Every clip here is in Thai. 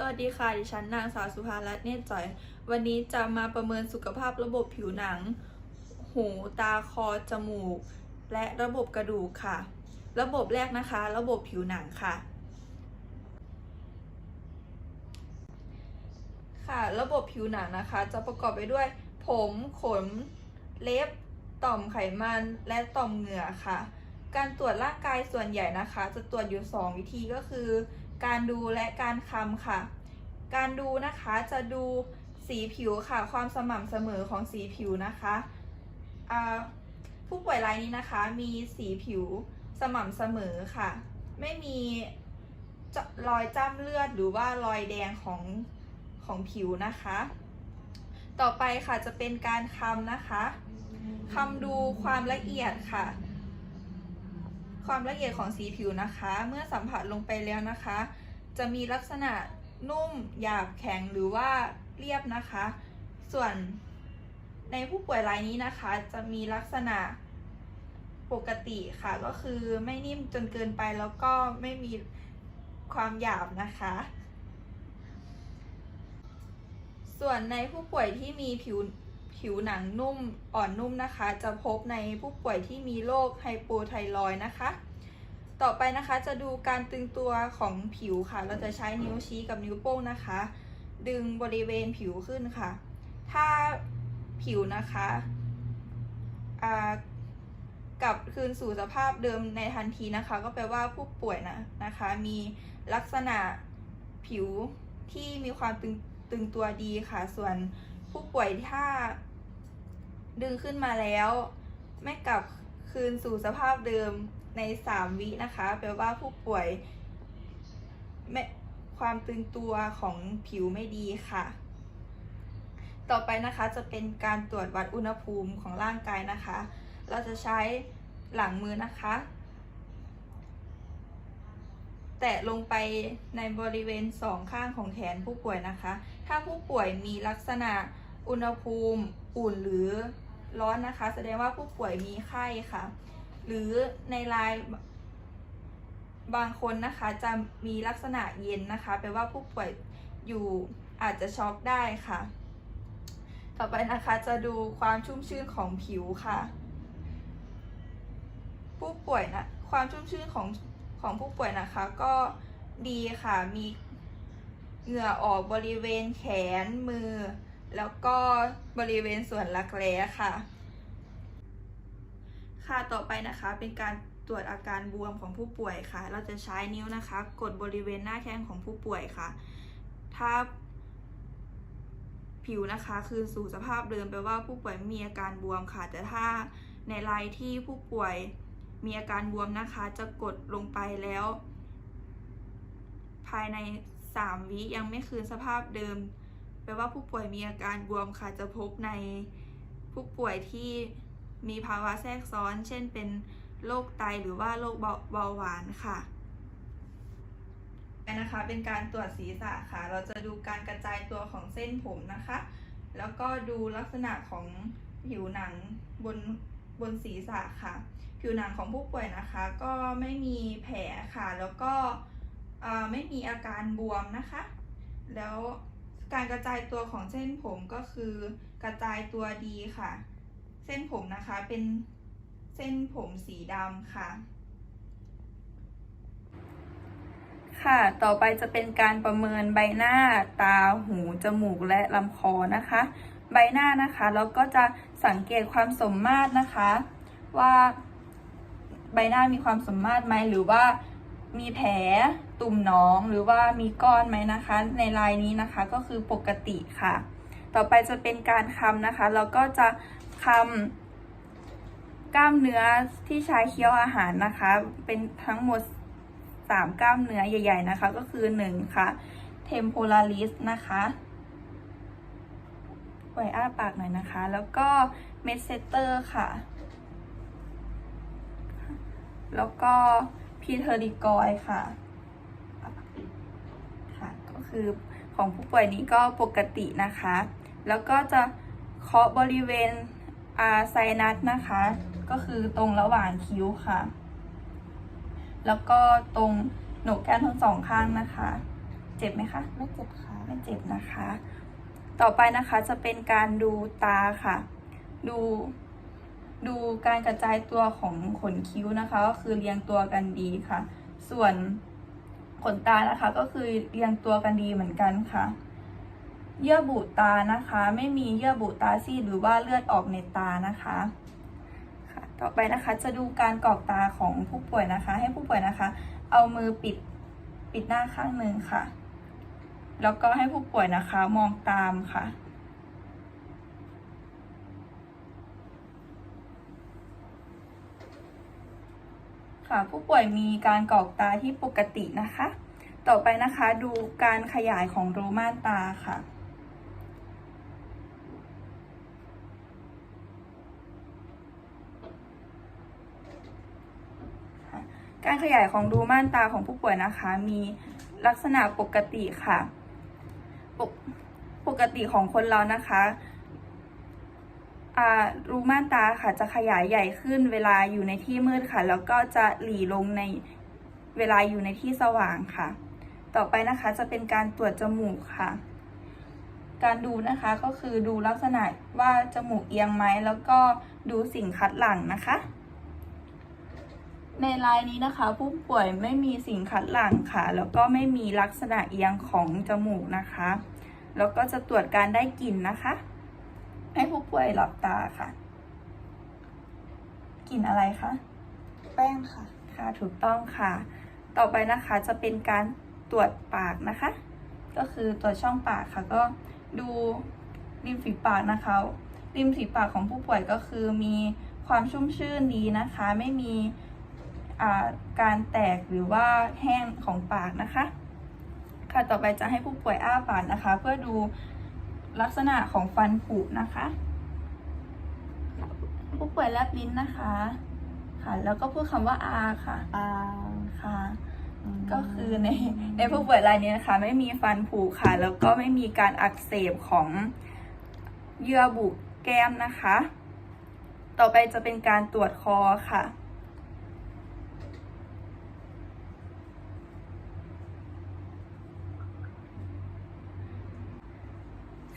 สวัสดีค่ะดิฉันนางสาวสุภารัตน์เนตรจ่อย วันนี้จะมาประเมินสุขภาพระบบผิวหนัง หูตาคอจมูก และระบบกระดูกค่ะ ระบบแรกนะคะ ระบบผิวหนังค่ะ ค่ะ ระบบผิวหนังนะคะ จะประกอบไปด้วย ผมขนเล็บ ต่อมไขมันและต่อมเหงื่อค่ะ การตรวจร่างกายส่วนใหญ่นะคะ จะตรวจอยู่ 2 วิธีก็คือ การดูและการคำค่ะ การดูนะคะจะดูสีผิวค่ะ ความสม่ำเสมอของสีผิวนะคะผู้ป่วยรายนี้นะคะมีสีผิวสม่ำเสมอค่ะ ไม่มีรอยจ้ำเลือดหรือว่ารอยแดงของของผิวนะคะ ต่อไปค่ะจะเป็นการคำนะคะคำดูความละเอียดค่ะ ความละเอียดของสีผิวนะคะ เมื่อสัมผัสลงไปแล้วนะคะ จะมีลักษณะนุ่มหยาบแข็งหรือว่าเรียบนะคะ ส่วนในผู้ป่วยรายนี้นะคะ จะมีลักษณะปกติค่ะ ก็คือไม่นิ่มจนเกินไปแล้วก็ไม่มีความหยาบนะคะ ส่วนในผู้ป่วยที่มีผิว ผิวหนังนุ่มอ่อนนุ่มนะคะ จะพบในผู้ป่วยที่มีโรคไฮโปไทรอยนะคะ ต่อไปนะคะจะดูการตึงตัวของผิวค่ะ เราจะใช้นิ้วชี้กับนิ้วโป้งนะคะ ดึงบริเวณผิวขึ้นค่ะ ถ้าผิวนะคะอากลับคืนสู่สภาพเดิมในทันทีนะคะ ก็แปลว่าผู้ป่วยนะนะคะ มีลักษณะผิวที่มีความตึงตึงตัวดีค่ะ ส่วนผู้ป่วยถ้า ดึงขึ้นมาแล้ว ไม่กลับคืนสู่สภาพเดิมใน 3 วินะคะ แปลว่าผู้ป่วยไม่ความตึงตัวของผิวไม่ดีค่ะ ต่อไปนะคะจะเป็นการตรวจวัดอุณหภูมิของร่างกายนะคะ เราจะใช้หลังมือนะคะ แตะลงไปในบริเวณสองข้างของแขนผู้ป่วยนะคะ ถ้าผู้ป่วยมีลักษณะอุณหภูมิอุ่นหรือ ร้อนนะคะ แสดงว่าผู้ป่วยมีไข้ค่ะ หรือในลายบางคนนะคะจะมีลักษณะเย็นนะคะแปลว่าผู้ป่วยอยู่อาจจะช็อกได้ค่ะ ต่อไปนะคะจะดูความชุ่มชื่นของผิวค่ะ ผู้ป่วยนะความชุ่มชื่นของของผู้ป่วยนะคะก็ดีค่ะมีเหงื่อออกบริเวณแขนมือ แล้วก็บริเวณส่วนรักแร้ค่ะ ค่ะต่อไปนะคะเป็นการตรวจอาการบวมของผู้ป่วยค่ะ เราจะใช้นิ้วนะคะ กดบริเวณหน้าแข้งของผู้ป่วยค่ะ ถ้าผิวนะคะคือสู่สภาพเดิมแปลว่าผู้ป่วยมีอาการบวมค่ะ แต่ถ้าในรายที่ผู้ป่วยมีอาการบวมนะคะ จะกดลงไปแล้ว ภายใน 3 วิยังไม่คืนสภาพเดิม ลว่าผู้ป่วยมีอาการบวมค่ะจะพบในผู้ป่วยที่มีภาวะแทรกซ้อน เช่นเป็นโรคไตหรือว่าโรคเบาหวานค่ะไปนะคะเป็นการตรวจศีรษะค่ะ เราจะดูการกระจายตัวของเส้นผมนะคะ แล้วก็ดูลักษณะของผิวหนังบนบนศีรษะค่ะ ผิวหนังของผู้ป่วยนะคะ ก็ไม่มีแผลค่ะ แล้วก็ไม่มีอาการบวมนะคะ แล้ว การกระจายตัวของเส้นผมก็คือกระจายตัวดีค่ะ เส้นผมนะคะเป็นเส้นผมสีดำค่ะ ค่ะ ต่อไปจะเป็นการประเมินใบหน้า ตา หู จมูก และลำคอนะคะ ใบหน้านะคะ เราก็จะสังเกตความสมมาตรนะคะ ว่าใบหน้ามีความสมมาตรไหมหรือว่า มีแผลตุ่มหนองหรือว่ามีก้อนไหมนะคะ ในลายนี้นะคะก็คือปกติค่ะ ต่อไปจะเป็นการคำนะคะ เราก็จะคำกล้ามเนื้อที่ใช้เคี้ยวอาหารนะคะ เป็นทั้งหมดสามกล้ามเนื้อใหญ่ ๆ นะคะ ก็คือหนึ่งค่ะ temporalis นะคะไว้อ้าปากหน่อยนะคะ แล้วก็ masseter ค่ะ แล้วก็ pterygoid ค่ะ ค่ะ ก็คือของผู้ป่วยนี้ก็ปกตินะคะ แล้วก็จะเคาะบริเวณอาไซนัสนะคะ ก็คือตรงระหว่างคิ้วค่ะ แล้วก็ตรงโหนกแก้มทั้งสองข้างนะคะ เจ็บไหมคะ ไม่เจ็บค่ะ ไม่เจ็บนะคะ ต่อไปนะคะจะเป็นการดูตาค่ะ ดู ดูการกระจายตัวของขนคิ้วนะคะ ก็คือเรียงตัวกันดีค่ะ ส่วนขนตานะคะก็คือเรียงตัวกันดีเหมือนกันค่ะ เยื่อบุตานะคะ ไม่มีเยื่อบุตาซีดหรือว่าเลือดออกในตานะคะค่ะต่อไปนะคะจะดูการกรอกตาของผู้ป่วยนะคะ ให้ผู้ป่วยนะคะ เอามือปิดปิดหน้าข้างหนึ่งค่ะ แล้วก็ให้ผู้ป่วยนะคะมองตามค่ะ ค่ะผู้ป่วยมีการกรอกตาที่ปกตินะคะ ต่อไปนะคะดูการขยายของรูม่านตาค่ะการขยายของรูม่านตาของผู้ป่วยนะคะ มีลักษณะปกติค่ะ ปกปกติของคนเรานะคะ รูม่านตาค่ะจะขยายใหญ่ขึ้นเวลาอยู่ในที่มืดค่ะ แล้วก็จะหลีลงในเวลาอยู่ในที่สว่างค่ะ ต่อไปนะคะจะเป็นการตรวจจมูกค่ะ การดูนะคะก็คือดูลักษณะว่าจมูกเอียงไหมแล้วก็ดูสิ่งคัดหลังนะคะ ในรายนี้นะคะ ผู้ป่วยไม่มีสิ่งคัดหลังค่ะ แล้วก็ไม่มีลักษณะเอียงของจมูกนะคะ แล้วก็จะตรวจการได้กลิ่นนะคะ ให้ผู้ป่วยหลับตาค่ะกลิ่นอะไรคะ แป้งค่ะ ค่ะ ถูกต้องค่ะ ต่อไปนะคะจะเป็นการตรวจปากนะคะ ก็คือตรวจช่องปากค่ะ ก็ดูริมฝีปากนะคะ ริมฝีปากของผู้ป่วยก็คือมีความชุ่มชื่นดีนะคะ ไม่มีอ่าการแตกหรือว่าแห้งของปากนะคะ ค่ะ ต่อไปจะให้ผู้ป่วยอ้าปากนะคะ เพื่อดู ลักษณะของฟันผุนะคะ ผู้ป่วยแลบลิ้นนะคะ ค่ะ แล้วก็พูดคำว่าอาค่ะอ่าค่ะมก็คือในในผู้ป่วยรายนี้นะคะ ไม่มีฟันผุค่ะ แล้วก็ไม่มีการอักเสบของเยื่อบุแก้มนะคะ ต่อไปจะเป็นการตรวจคอค่ะ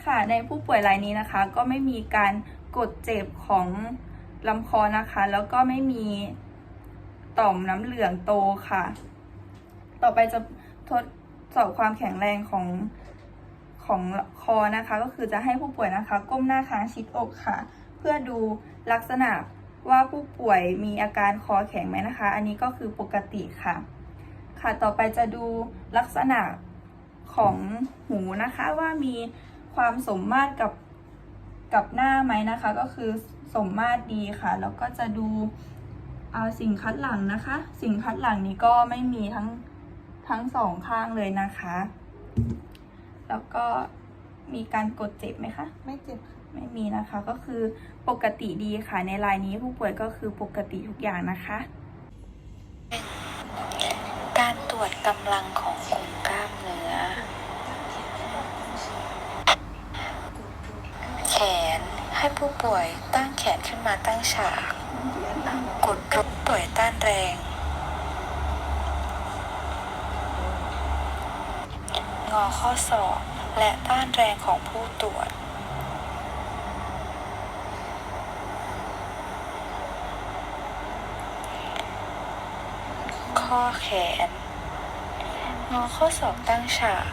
ค่ะ ในผู้ป่วยรายนี้นะคะ ก็ไม่มีการกดเจ็บของลำคอนะคะ แล้วก็ไม่มีต่อมน้ำเหลืองโตค่ะ ต่อไปจะทดสอบความแข็งแรงของของคอนะคะ ก็คือจะให้ผู้ป่วยนะคะ ก้มหน้าค้างชิดอกค่ะ เพื่อดูลักษณะว่าผู้ป่วยมีอาการคอแข็งไหมนะคะ อันนี้ก็คือปกติค่ะ ค่ะต่อไปจะดูลักษณะของหูนะคะว่ามี ความสมมาตรกับกับหน้าไหมนะคะ ก็คือสมมาตรดีค่ะ แล้วก็จะดูเอาสิ่งคัดหลังนะคะ สิ่งคัดหลังนี้ก็ไม่มีทั้งทั้งสองข้างเลยนะคะ แล้วก็มีการกดเจ็บไหมคะ ไม่เจ็บค่ะไม่มีนะคะก็คือปกติดีค่ะในรายนี้ผู้ป่วยก็คือปกติทุกอย่างนะคะ การตรวจกำลังของกลุ่มกล้ามเนื้อ แขน ให้ผู้ป่วยตั้งแขนขึ้นมาตั้งฉากกดรบป่วยต้านแรง งอข้อศอกและต้านแรงของผู้ตรวจข้อแขน งอข้อศอกตั้งฉาก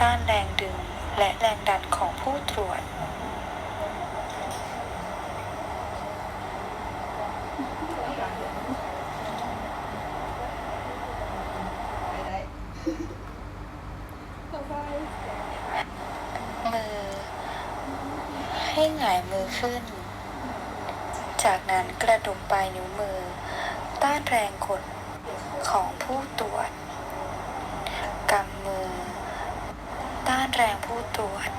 ต้านแรงดึงและแรงดันของผู้ตรวจ มือ ให้หงายมือ ขึ้น จากนั้นกระดุมปลายนิ้วมือ ต้านแรงกดของผู้ตรวจกำมือ ต้านแรงผู้ตรวจ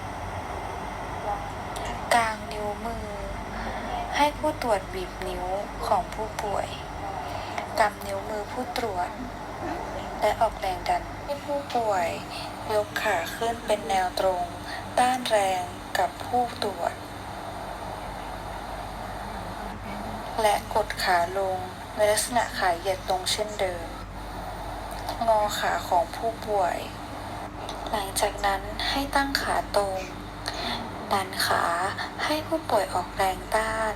กลางนิ้วมือ ให้ผู้ตรวจบีบนิ้วของผู้ป่วยกำนิ้วมือผู้ตรวจ และออกแรงดันให้ผู้ป่วย ยกขาขึ้นเป็นแนวตรง ต้านแรงกับผู้ตรวจ และกดขาลงในลักษณะขาเหยียดตรงเช่นเดิม งอขาของผู้ป่วยไหลลังจากนั้นให้ตั้งขาตรงดันขาให้ผู้ป่วยออกแรงต้าน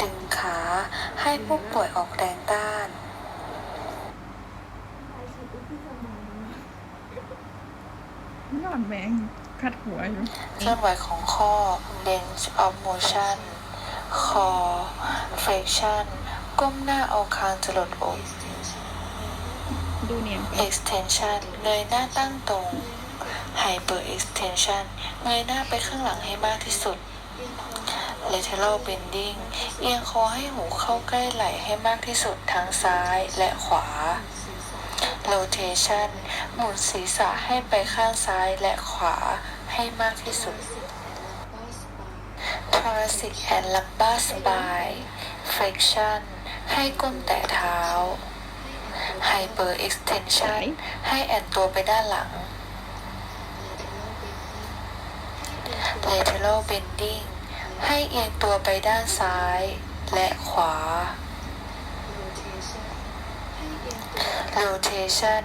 ดึงขาให้ผู้ป่วยออกแรงต้านนอนแมงคัดหัวอยู่เคลื่อนไหวของข้อ range of motion คอ flexion ก้มหน้าเอาคางจรดอก ดูเนียนไป extension เงยหน้าตั้งตรง hyper extension เงยหน้าไปข้างหลังให้มากที่สุด lateral bending เอียงคอให้หูเข้าใกล้ไหล่ให้มากที่สุดทั้งซ้ายและขวา rotation หมุนศีรษะให้ไปข้างซ้ายและขวาให้มากที่สุด thoracic and lumbar spine flexion ให้ก้นแตะเท้า hyper extension ให้แอนตัวไปด้านหลัง lateral bending ให้เอียงตัวไปด้านซ้ายและขวา rotation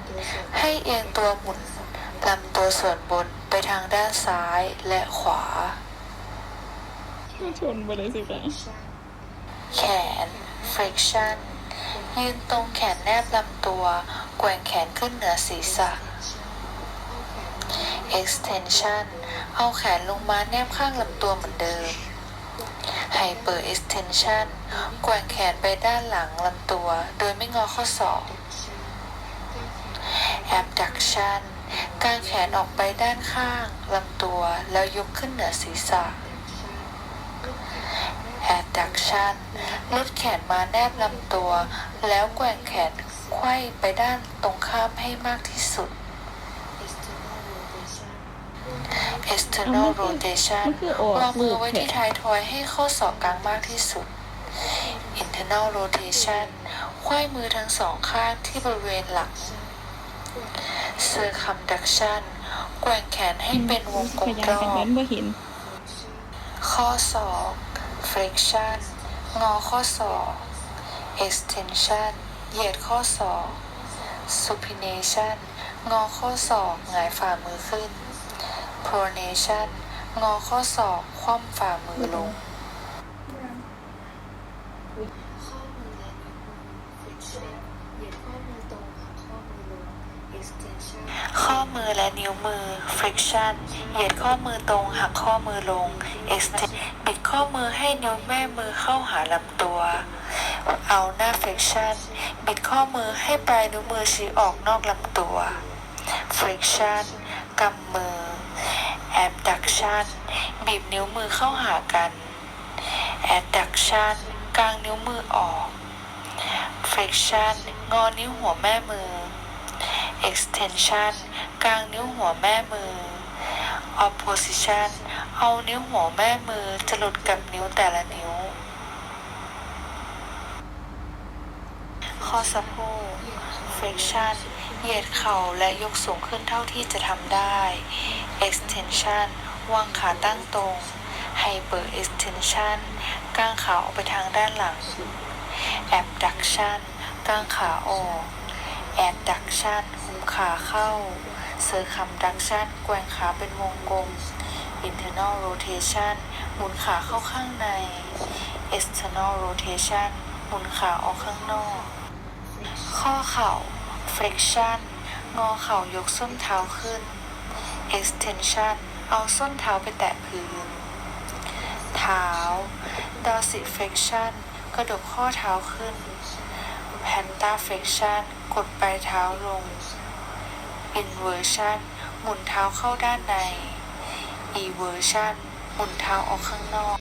ให้เอียงตัวหมุนลำตัวส่วนบนไปทางด้านซ้ายและขวา ชนไปเลยสิคะแขน flexion ยืนตรงแขนแนบลำตัว แกว่งแขนขึ้นเหนือศีรษะ extension เอาแขนลงมาแนบข้างลำตัวเหมือนเดิม hyper extension แกว่งแขนไปด้านหลังลำตัว โดยไม่งอข้อศอก abduction กางแขนออกไปด้านข้างลำตัวแล้วยกขึ้นเหนือศีรษะ adduction ลดแขนมาแนบลำตัว แล้วแกว่งแขนไขว้ไปด้านตรงข้ามให้มากที่สุด external rotation มันคือออกวางมือไว้ลูกแขนที่ท้ายทอยให้ข้อศอกกลางมากที่สุด internal rotation ไขว้มือทั้งสองข้างที่บริเวณหลัง circumduction แกว่งแขนให้เป็นวงกลขมยารยอกันบนั้นบ่เห็นข้อศอก flexion งอข้อศอก extension เหยียดข้อศอก supination งอข้อศอกหงายฝ่ามือขึ้น pronation งอข้อศอกคว่ำฝ่ามือลง ข้อมือและนิ้วมือ flexion เหยียดข้อมือตรงหักข้อมือลง extend บิดข้อมือให้นิ้วแม่มือเข้าหาลำตัว เอาหน้า flexion บิดข้อมือให้ปลายนิ้วมือชี้ออกนอกลำตัว flexion กำมือ abduction บีบนิ้วมือเข้าหากัน adduction กางนิ้วมือออก flexion งอนิ้วหัวแม่มือ extension กลางนิ้วหัวแม่มือ opposition เอานิ้วหัวแม่มือจะหลุดกับนิ้วแต่ละนิ้ว ข้อสะโพก flexion เหยียดเข่าและยกสูงขึ้นเท่าที่จะทำได้ extension วางขาตั้งตรง hyper extension กางขาออกไปทางด้านหลัง abduction กางขาออก adduction หุมขาเข้า circumduction แกว่งขาเป็นวงกลม internal rotation หมุนขาเข้าข้างใน external rotation หมุนขาออกข้างนอก ข้อเข่า flexion งอเข่ายกส้นเท้าขึ้น extension เอาส้นเท้าไปแตะพื้น เท้า dorsiflexion กระดกข้อเท้าขึ้น plantar flexion กดปลายเท้าลง inversion หมุนเท้าเข้าด้านใน eversion หมุนเท้าออกข้างนอก